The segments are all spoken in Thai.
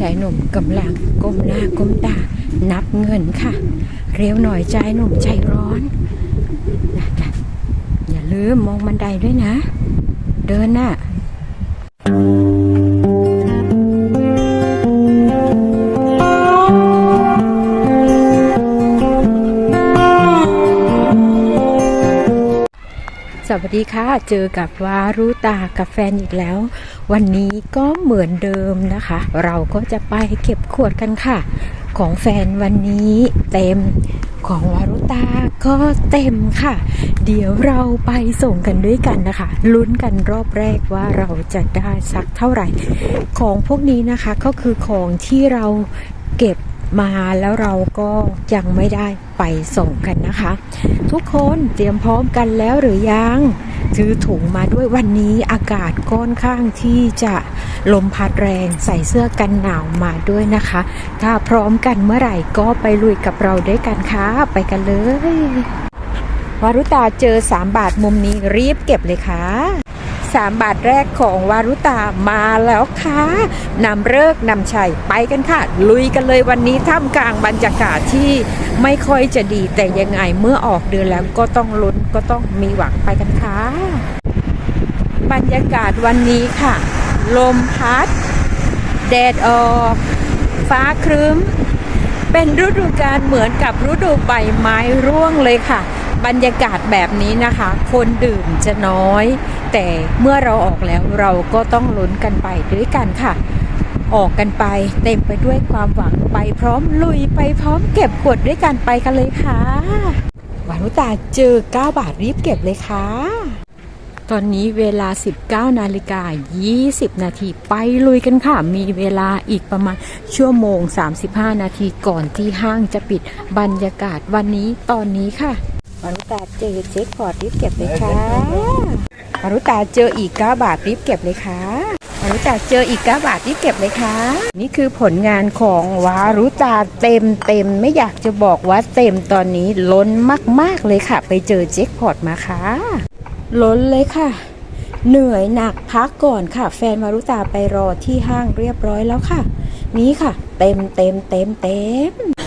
ชายหนุ่มกำลังก้มหน้าก้มตา นับเงินค่ะ เร็วหน่อยชายหนุ่มใจร้อนนะจ๊ะอย่าลืมมองบันไดด้วยนะ เดินน่ะ สวัสดีค่ะ เจอกับวารุตากับแฟนอีกแล้ว วันนี้ก็เหมือนเดิมนะคะ เราก็จะไปเก็บขวดกันค่ะ ของแฟนวันนี้เต็มของวารุตาก็เต็มค่ะ เดี๋ยวเราไปส่งกันด้วยกันนะคะ ลุ้นกันรอบแรกว่าเราจะได้สักเท่าไหร่ ของพวกนี้นะคะก็คือของที่เราเก็บ มาแล้วเราก็ยังไม่ได้ไปส่งกันนะคะ ทุกคนเตรียมพร้อมกันแล้วหรือยังถือถุงมาด้วยวันนี้อากาศค่อนข้างที่จะลมพัดแรงใส่เสื้อกันหนาวมาด้วยนะคะ ถ้าพร้อมกันเมื่อไหร่ก็ไปลุยกับเราด้วยกันค่ะไปกันเลยวารุตาเจอ 3 บาทมุมนี้รีบเก็บเลยค่ะ 3 บาทแรกของวารุตามาแล้วค่ะนำเลิกนำชัยไปกันค่ะ ลุยกันเลยวันนี้ท่ามกลางบรรยากาศที่ไม่ค่อยจะดีแต่ยังไงเมื่อออกเดือนแล้วก็ต้องลุ้นก็ต้องมีหวังไปกันค่ะ บรรยากาศวันนี้ค่ะ ลมพัด แดดออก ฟ้าครึ้ม เป็นฤดูกาลเหมือนกับฤดูใบไม้ร่วงเลยค่ะ บรรยากาศแบบนี้นะคะ คนดื่มจะน้อย แต่เมื่อเราออกแล้วเราก็ต้องลุ้นกันไปด้วยกันค่ะ ออกกันไปเต็มไปด้วยความหวังไปพร้อมลุยไปพร้อมเก็บขวดด้วยกันไปกันเลยค่ะวานุตาเจอ 9 บาทรีบเก็บเลยค่ะ ตอนนี้เวลา 19 นาฬิกา 20 นาทีไปลุยกันค่ะ มีเวลาอีกประมาณชั่วโมง 35 นาทีก่อนที่ห้างจะปิดบรรยากาศวันนี้ตอนนี้ค่ะ วารุตาเจอเช็คพอร์ตรีบเก็บเลยค่ะวารุตาเจออีก 9 บาทรีบเก็บเลยค่ะวารุตาเจออีก 9 บาทรีบเก็บเลยค่ะ นี่คือผลงานของวารุตาเต็มเต็มไม่อยากจะบอกว่าเต็มตอนนี้ล้นมาก ๆ เลยค่ะ ไปเจอเจ็คพอร์ตมาค่ะ ล้นเลยค่ะ เหนื่อยหนักพักก่อนค่ะ แฟนมารุตาไปรอที่ห้างเรียบร้อยแล้วค่ะ นี่ค่ะ เต็มเต็มเต็มเต็ม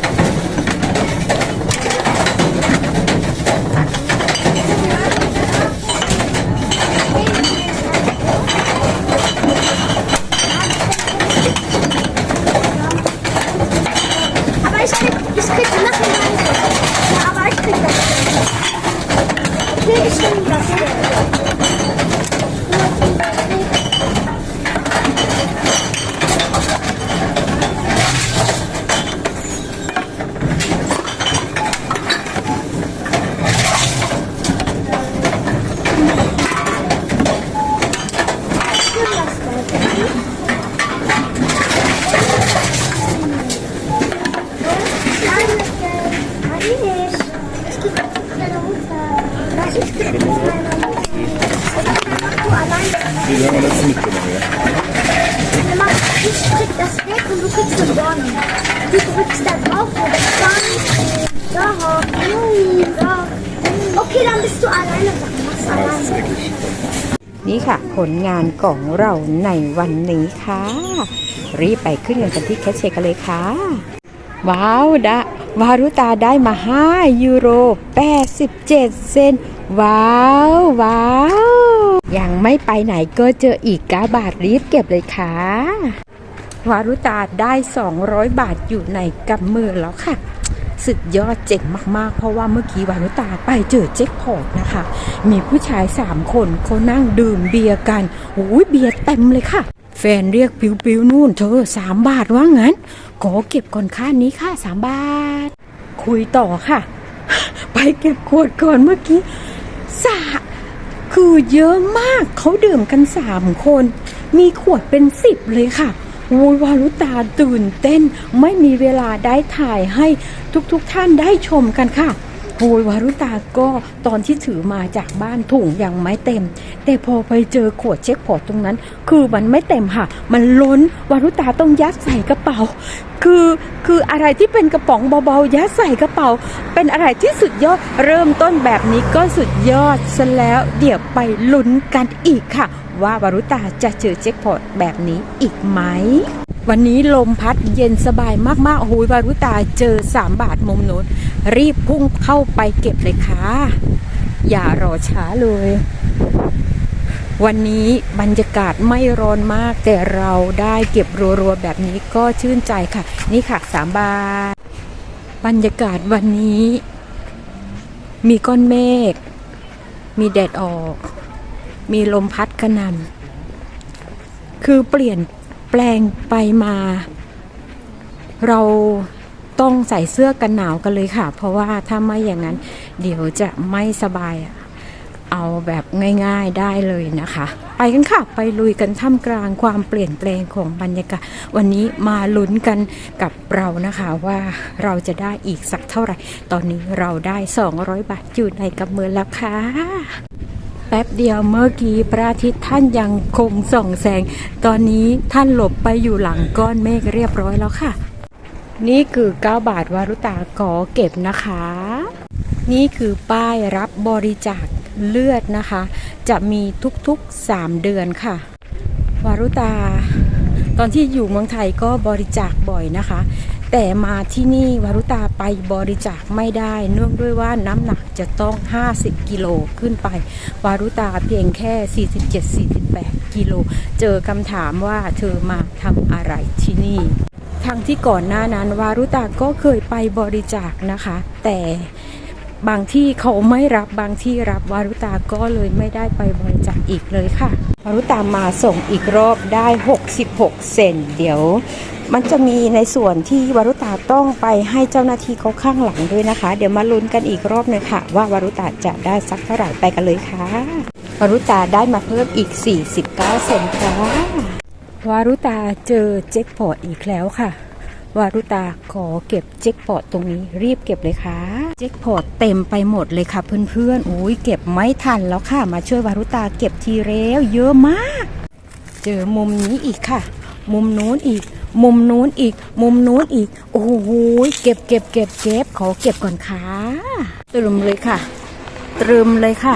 ผลงานของเราในวันนี้ค่ะ รีบไปขึ้นเงินกันที่แคชเชยร์กันเลยค่ะ ว้าวดาวารุตาได้มา 5 ยูโร 87 เซน ว้าวว้าวยังไม่ไปไหนก็เจออีก9บาทรีบเก็บเลยค่ะ วารุตาได้ 200 บาทอยู่ในกำมือแล้วค่ะ สุดยอดเจ๋งมากๆ เพราะว่าเมื่อกี้วานุตาไปเจอเจ็คพอร์ตนะคะ มีผู้ชาย3คนเขานั่งดื่มเบียร์กันโอ้ยเบียร์เต็มเลยค่ะ แฟนเรียกปิวปิวๆนู่นเธอสามบาทว่างั้น ขอเก็บก่อนค่านี้ค่ะสามบาท คุยต่อค่ะ ไปเก็บขวดก่อนเมื่อกี้สาคือเยอะมากเขาดื่มกันสามคน มีขวดเป็นสิบเลยค่ะ โอ้ยวารุตาตื่นเต้นไม่มีเวลาได้ถ่ายให้ทุกๆทท่านได้ชมกันค่ะโอ้ยวารุตาก็ตอนที่ถือมาจากบ้านถุงยังไม่เต็ม แต่พอไปเจอขวดเช็คพอร์ตตรงนั้น คือมันไม่เต็มค่ะ มันล้นวารุตาต้องยัดใส่กระเป๋า คือคืออะไรที่เป็นกระป๋องเบาๆยัดใส่กระเป๋า เป็นอะไรที่สุดยอดเริ่มต้นแบบนี้ก็สุดยอดซะแล้วเดี๋ยวไปลุ้นกันอีกค่ะ ว่าวารุตาจะเจอแจ็คพอตแบบนี้อีกไหม วันนี้ลมพัดเย็นสบายมากๆโอ้โหวารุตาเจอ 3 บาทมุมโน้นรีบพุ่งเข้าไปเก็บเลยค่ะ อย่ารอช้าเลย วันนี้บรรยากาศไม่ร้อนมาก แต่เราได้เก็บรัวๆแบบนี้ก็ชื่นใจค่ะ นี่ค่ะ 3 บาท บรรยากาศวันนี้ มีก้อนเมฆมีแดดออก มีลมพัดกระหน่ำคือเปลี่ยนแปลงไปมา เราต้องใส่เสื้อกันหนาวกันเลยค่ะ เพราะว่าถ้าไม่อย่างนั้น เดี๋ยวจะไม่สบายเอาแบบง่ายๆได้เลยนะคะ ไปกันค่ะ ไปลุยกันท่ามกลางความเปลี่ยนแปลงของบรรยากาศ วันนี้มาลุ้นกันกับเรานะคะว่าเราจะได้อีกสักเท่าไหร่ ตอนนี้เราได้ 200 บาทอยู่ในกำมือแล้วค่ะ ป๊บเดียวเมื่อกี้พระอาทิตย์ท่านยังคงส่องแสง ตอนนี้ท่านหลบไปอยู่หลังก้อนเมฆเรียบร้อยแล้วค่ะ นี่คือ 9 บาทวารุตาขอเก็บนะคะ นี่คือป้ายรับบริจาคเลือดนะคะ จะมีทุกๆ 3 เดือนค่ะ วารุตา ตอนที่อยู่เมืองไทยก็บริจาคบ่อยนะคะ แต่มาที่นี่วารุตาไปบริจาคไม่ได้เนื่องด้วยว่าน้ำหนักจะต้อง 50 กิโลขึ้นไป วารุตาเพียงแค่ 47-48 กิโล เจอคำถามว่าเธอมาทำอะไรที่นี่ทั้งที่ก่อนหน้านั้น วารุตาก็เคยไปบริจาคนะคะ แต่บางที่เขาไม่รับบางที่รับวารุตาก็เลยไม่ได้ไปบริจาคอีกเลยค่ะ วารุตามาส่งอีกรอบได้ 66 เซนเดี๋ยว มันจะมีในส่วนที่วารุตาต้องไปให้เจ้าหน้าที่เขาข้างหลังด้วยนะคะ เดี๋ยวมาลุ้นกันอีกรอบหนึงค่ะ ว่าวารุตาจะได้สักเท่าไหร่ไปกันเลยค่ะวารุตาได้มาเพิ่มอีก 49 เซนค่ะวารุตาเจอเจ็คพอตอีกแล้วค่ะ วารุตาขอเก็บเจ็คพอตตรงนี้รีบเก็บเลยค่ะเจ็คพอตเต็มไปหมดเลยค่ะเพื่อนๆอุ้ยเก็บไม่ทันแล้วค่ะ มาช่วยวารุตาเก็บทีเร็วเยอะมาก เจอมุมนี้อีกค่ะ มุมนู้นอีก มุมนู้นอีก มุมนู้นอีก โอ้โหเก็บเก็บเก็บเก็บขอเก็บก่อนค่ะตรึมเลยค่ะ ตรึมเลยค่ะ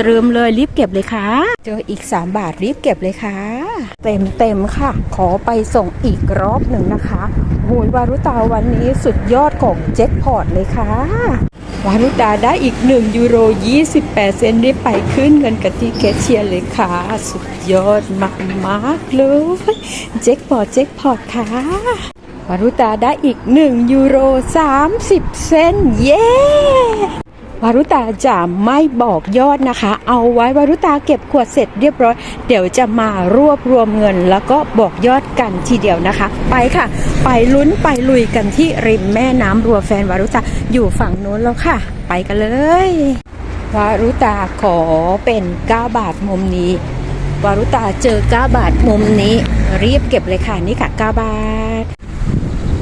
ตรึมเลยรีบเก็บเลยค่ะ เจออีก 3 บาทรีบเก็บเลยค่ะ เต็มเต็มค่ะ ขอไปส่งอีกรอบหนึ่งนะคะโหยวารุตาวันนี้สุดยอดของเจ็คพอตเลยค่ะ วารุตาได้อีก 1 ยูโร 28 เซนได้ไปขึ้นเงินกับที่แคชเชียร์เลยค่ะ สุดยอดมากมากเลย เจ็คพอตเจ็คพอตค่ะวารุตาได้อีก 1 ยูโร 30 เซนเย้ วารุตาจะไม่บอกยอดนะคะ เอาไว้วารุตาเก็บขวดเสร็จเรียบร้อย เดี๋ยวจะมารวบรวมเงิน แล้วก็บอกยอดกันทีเดียวนะคะ ไปค่ะ ไปลุ้นไปลุยกันที่ริมแม่น้ำรัวแฟนวารุตาอยู่ฝั่งนู้นแล้วค่ะ ไปกันเลยวารุตาขอเป็น9บาทมุมนี้ วารุตาเจอ9บาทมุมนี้ รีบเก็บเลยค่ะนี่ค่ะ9บาท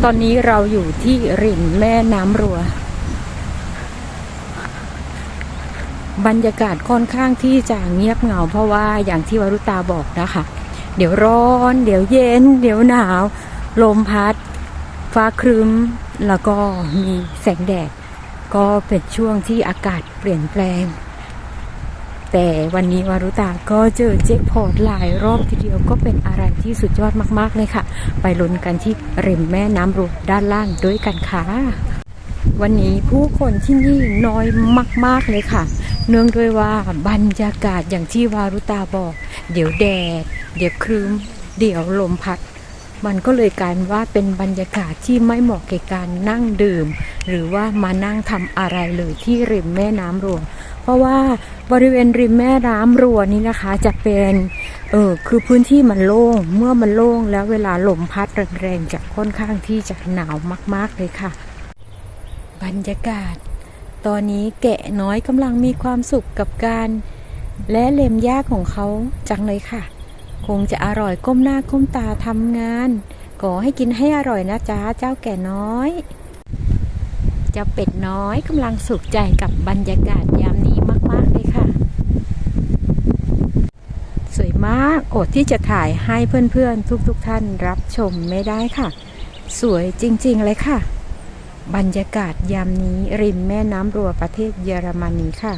ตอนนี้เราอยู่ที่ริมแม่น้ำรัว บรรยากาศค่อนข้างที่จะเงียบเหงา เพราะว่าอย่างที่วรุตาบอกนะคะ เดี๋ยวร้อน เดี๋ยวเย็น เดี๋ยวหนาว ลมพัด ฟ้าครึ้ม แล้วก็มีแสงแดด ก็เป็นช่วงที่อากาศเปลี่ยนแปลง แต่วันนี้วารุตาก็เจอเจ็คพอร์ตหลายรอบทีเดียวก็เป็นอะไรที่สุดยอดมากๆเลยค่ะ ไปลุ้นกันที่ริมแม่น้ำรูด้านล่างด้วยกันค่ะ วันนี้ผู้คนที่นี่น้อยมาก ๆเลยค่ะ เนื่องด้วยว่าบรรยากาศอย่างที่วารุตาบอก เดี๋ยวแดด เดี๋ยวครึ้ม เดี๋ยวลมพัด มันก็เลยกลายว่าเป็นบรรยากาศที่ไม่เหมาะแก่การนั่งดื่ม หรือว่ามานั่งทำอะไรเลยที่ริมแม่น้ำรวงเพราะว่าบริเวณริมแม่น้ำรัวนี้นะคะ จะเป็นเออคือพื้นที่มันโล่งเมื่อมันโล่งแล้วเวลาลมพัดแรงๆจะค่อนข้างที่จะหนาวมาก ๆเลยค่ะ บรรยากาศ ตอนนี้แกะน้อยกำลังมีความสุขกับการ และเล็มหญ้าของเขาจังเลยค่ะ คงจะอร่อยก้มหน้าก้มตาทำงานขอให้กินให้อร่อยนะจ๊ะเจ้าแก่น้อย เจ้าเป็ดน้อยกำลังสุขใจกับบรรยากาศยามนี้มาก ๆ เลยค่ะ สวยมากอดที่จะถ่ายให้เพื่อน ๆ ทุก ๆทท่านรับชมไม่ได้ค่ะ สวยจริง ๆ เลยค่ะ บรรยากาศยามนี้ริมแม่น้ำรัวประเทศเยอรมนีค่ะ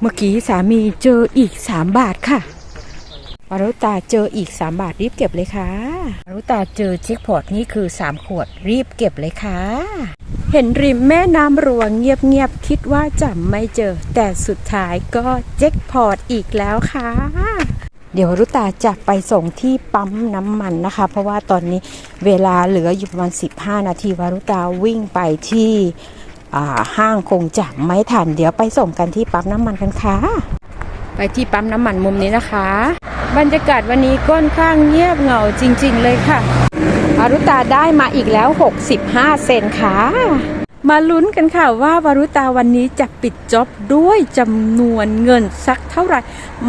เมื่อกี้สามีเจออีก3บาทค่ะวารุตาเจออีก3บาทรีบเก็บเลยค่ะวารุตาเจอเช็คพอตนี่คือ3ขวดรีบเก็บเลยค่ะ เห็นริมแม่น้ำรัวเงียบๆคิดว่าจะไม่เจอ แต่สุดท้ายก็เจ็คพอตอีกแล้วค่ะ เดี๋ยววรุตาจะไปส่งที่ปั๊มน้ำมันนะคะ เพราะว่าตอนนี้เวลาเหลืออยู่ประมาณ 15 นาทีวารุตาวิ่งไปที่ห้างคงจะไม่ทัน เดี๋ยวไปส่งกันที่ปั๊มน้ำมันกันค่ะ ไปที่ปั๊มน้ำมันมุมนี้นะคะ บรรยากาศวันนี้ค่อนข้างเงียบเหงาจริง ๆ เลยค่ะวารุตาได้มาอีกแล้ว 65 เซนค่ะ มาลุ้นกันค่ะว่าวารุตาวันนี้จะปิดจ็อบด้วยจำนวนเงินสักเท่าไหร่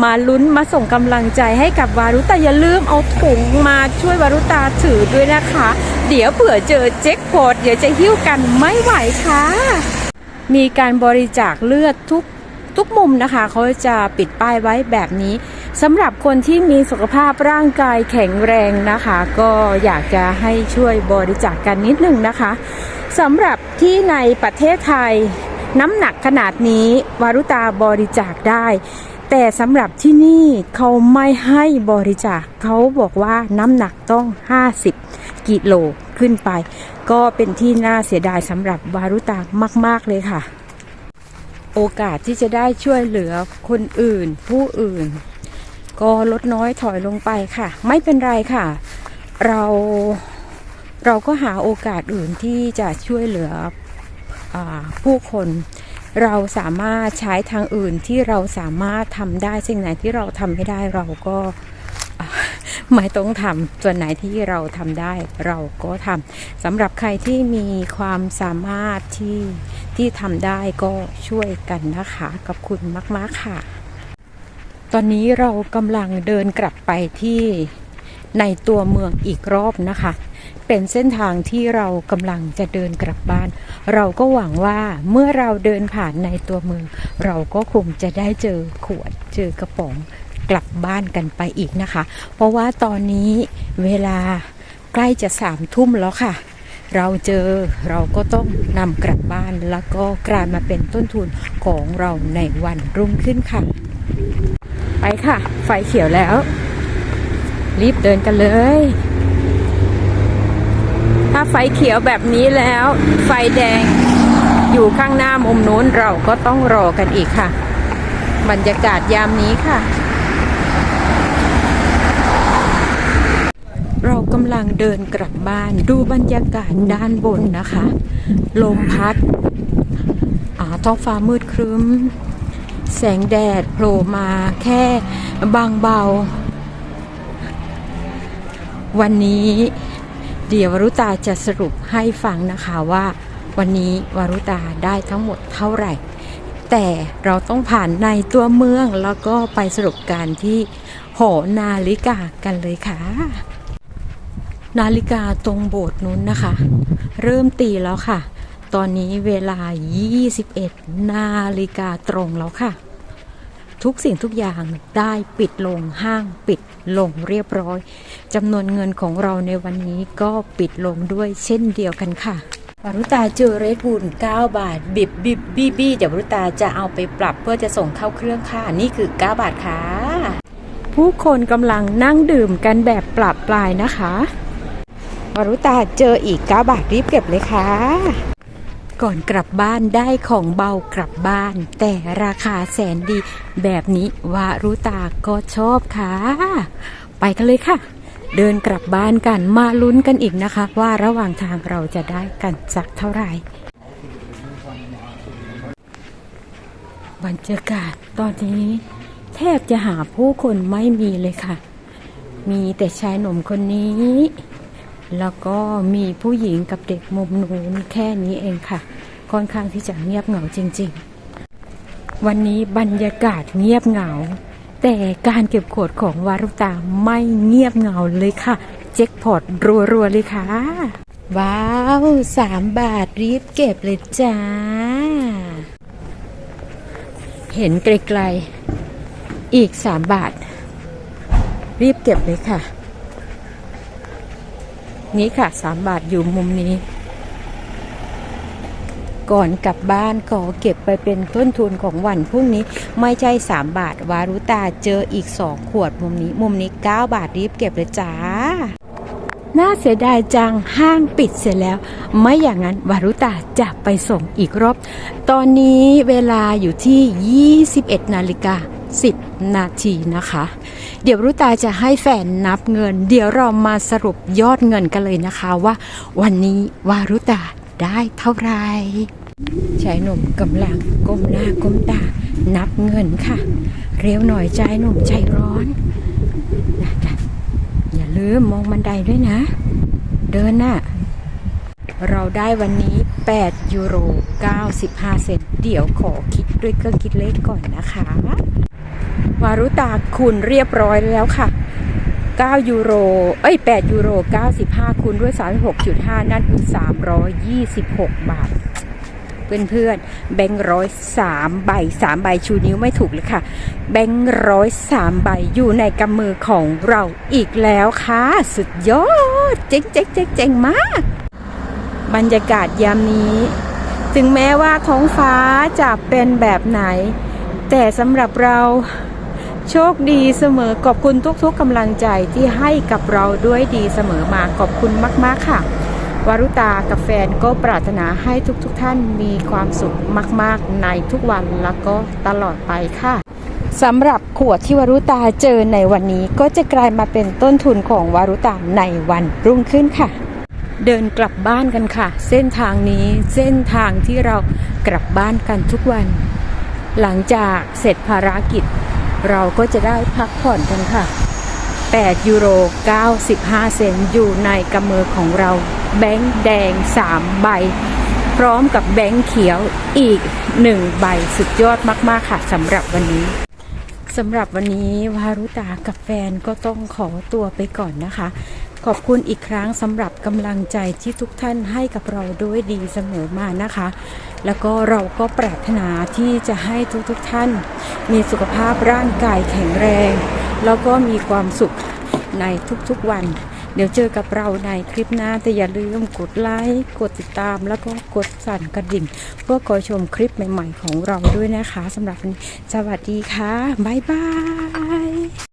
มาลุ้นมาส่งกำลังใจให้กับวารุตาอย่าลืมเอาถุงมาช่วยวารุตาถือด้วยนะคะ เดี๋ยวเผื่อเจอเจ็คพอตเดี๋ยวจะหิ้วกันไม่ไหวค่ะ มีการบริจาคเลือดทุก ทุกมุมนะคะเขาจะปิดป้ายไว้แบบนี้สำหรับคนที่มีสุขภาพร่างกายแข็งแรงนะคะ ก็อยากจะให้ช่วยบริจาคกันนิดนึงนะคะสำหรับที่ในประเทศไทยน้ำหนักขนาดนี้วารุตาบริจาคได้ แต่สำหรับที่นี่เขาไม่ให้บริจาคเขาบอกว่าน้ำหนักต้อง 50 กิโลขึ้นไป ก็เป็นที่น่าเสียดายสำหรับวารุตามาก ๆ เลยค่ะ โอกาสที่จะได้ช่วยเหลือคนอื่น ผู้อื่น ก็ลดน้อยถอยลงไปค่ะ ไม่เป็นไรค่ะ เราเราก็หาโอกาสอื่นที่จะช่วยเหลืออผู้คน เราสามารถใช้ทางอื่นที่เราสามารถทำได้สิ่งไหนที่เราทำไม่ได้เราก็ไม่ต้องทำส่วนไหนที่เราทำได้เราก็ทำสำหรับใครที่มีความสามารถที่ ที่ทำได้ก็ช่วยกันนะคะกับคุณมากๆค่ะ ตอนนี้เรากำลังเดินกลับไปที่ในตัวเมืองอีกรอบนะคะ เป็นเส้นทางที่เรากำลังจะเดินกลับบ้าน เราก็หวังว่าเมื่อเราเดินผ่านในตัวเมือง เราก็คงจะได้เจอขวดเจอกระป๋องกลับบ้านกันไปอีกนะคะ เพราะว่าตอนนี้เวลาใกล้จะสามทุ่มแล้วค่ะ เราเจอเราก็ต้องนำกลับบ้านแล้วก็กลายมาเป็นต้นทุนของเราในวันรุ่งขึ้นค่ะ ไปค่ะ ไฟเขียวแล้ว รีบเดินกันเลย ถ้าไฟเขียวแบบนี้แล้ว ไฟแดงอยู่ข้างหน้ามุมนู้นเราก็ต้องรอกันอีกค่ะ บรรยากาศยามนี้ค่ะ เรากำลังเดินกลับบ้านดูบรรยากาศด้านบนนะคะ ลมพัดอาท้องฟ้ามืดครึ้ม แสงแดดโผล่มาแค่บางเบา วันนี้เดี๋ยววรุตาจะสรุปให้ฟังนะคะว่า วันนี้วรุตาได้ทั้งหมดเท่าไหร่ แต่เราต้องผ่านในตัวเมืองแล้วก็ไปสรุปการที่หอนาฬิกากันเลยค่ะ นาฬิกาตรงโบสถ์นู้นนะคะ เริ่มตีแล้วค่ะ ตอนนี้เวลา 21 นาฬิกาตรงแล้วค่ะ ทุกสิ่งทุกอย่างได้ปิดลงห้างปิดลงเรียบร้อยจำนวนเงินของเราในวันนี้ก็ปิดลงด้วยเช่นเดียวกันค่ะวรุตาเจอเรดบูล9 บาท บิบบิบบี้บี้เดี๋ยววรุตาจะเอาไปปรับเพื่อจะส่งเข้าเครื่องค่ะ นี่คือ 9 บาทค่ะ ผู้คนกำลังนั่งดื่มกันแบบปรับปลายนะคะ วรุตาเจออีก 9 บาทรีบเก็บเลยค่ะ ก่อนกลับบ้านได้ของเบากลับบ้าน แต่ราคาแสนดี แบบนี้วารุตาก็ชอบค่ะ ไปกันเลยค่ะ เดินกลับบ้านกันมาลุ้นกันอีกนะคะ ว่าระหว่างทางเราจะได้กันสักเท่าไหร่บรรยากาศตอนนี้ แทบจะหาผู้คนไม่มีเลยค่ะ มีแต่ชายหนุ่มคนนี้ แล้วก็มีผู้หญิงกับเด็กมุมนู้นแค่นี้เองค่ะ ค่อนข้างที่จะเงียบเหงาจริง ๆ วันนี้บรรยากาศเงียบเหงา แต่การเก็บขวดของวารุตาไม่เงียบเหงาเลยค่ะ เจ็คพอตรัวๆเลยค่ะ ว้าวสามบาทรีบเก็บเลยจ้า เห็นไกลๆอีกสามบาท รีบเก็บเลยค่ะ นี่ค่ะสามบาทอยู่มุมนี้ ก่อนกลับบ้านขอเก็บไปเป็นต้นทุนของวันพรุ่งนี้ไม่ใช่3บาท วารุตาเจออีก2ขวดมุมนี้ มุมนี้9บาทรีบเก็บเลยจ้าน่าเสียดายจังห้างปิดเสร็จแล้ว ไม่อย่างนั้นวารุตาจะไปส่งอีกรอบ ตอนนี้เวลาอยู่ที่ 21 นาฬิกา 10 นาทีนะคะ เดี๋ยวรุตาจะให้แฟนนับเงิน เดี๋ยวเรามาสรุปยอดเงินกันเลยนะคะว่า วันนี้วารุตาได้เท่าไหร่ชายหนุ่มกำลังก้มหน้าก้มตา นับเงินค่ะ เร็วหน่อยใจหนุ่มใจร้อนนะๆอย่าลืมมองบันไดด้วยนะ เดินน่ะเราได้วันนี้ 8 ยูโร 95 เซน เดี๋ยวขอคิดด้วยเครื่องคิดเลขก่อนนะคะ วารุตาคูณเรียบร้อยแล้วค่ะ 9 ยูโร เอ้ย 8 ยูโร 95 คูณด้วย 36.5 นั่นคือ 326 บาท เพื่อนๆ แบงค์ร้อยสามใบสามใบชูนิ้วไม่ถูกเลยค่ะ แบงค์ร้อยสามใบอยู่ในกำมือของเราอีกแล้วค่ะ สุดยอด เจ๋งเจ๋งเจ๋งเจ๋งมาก บรรยากาศยามนี้ ถึงแม้ว่าท้องฟ้าจะเป็นแบบไหน แต่สำหรับเรา โชคดีเสมอขอบคุณทุกๆกำลังใจที่ให้กับเราด้วยดีเสมอมาขอบคุณมากๆค่ะ วารุตากับแฟนก็ปรารถนาให้ทุกๆทท่านมีความสุขมาก ๆ ในทุกวันแล้วก็ตลอดไปค่ะสำหรับขวดที่วารุตาเจอในวันนี้ก็จะกลายมาเป็นต้นทุนของวารุตาในวันรุ่งขึ้นค่ะ เดินกลับบ้านกันค่ะ เส้นทางนี้เส้นทางที่เรากลับบ้านกันทุกวัน หลังจากเสร็จภารกิจ เราก็จะได้พักผ่อนกันค่ะ 8 ยูโร 95 เซนต์อยู่ในกำมือของเรา แบงค์แดง 3 ใบ พร้อมกับแบงค์เขียวอีก 1 ใบสุดยอดมาก ๆ ค่ะสำหรับวันนี้สำหรับวันนี้วารุตากับแฟนก็ต้องขอตัวไปก่อนนะคะ ขอบคุณอีกครั้งสำหรับกำลังใจที่ทุกท่านให้กับเราด้วยดีเสมอมานะคะ แล้วก็เราก็ปรารถนาที่จะให้ทุกๆทท่าน มีสุขภาพร่างกายแข็งแรง แล้วก็มีความสุขในทุกๆวัน เดี๋ยวเจอกับเราในคลิปหน้าแต่อย่าลืมกดไลค์กดติดตาม แล้วก็กดสั่นกระดิ่ง เพื่อคอยชมคลิปใหม่ๆของเราด้วยนะคะสำหรับวันนี้สวัสดีค่ะบ๊ายบาย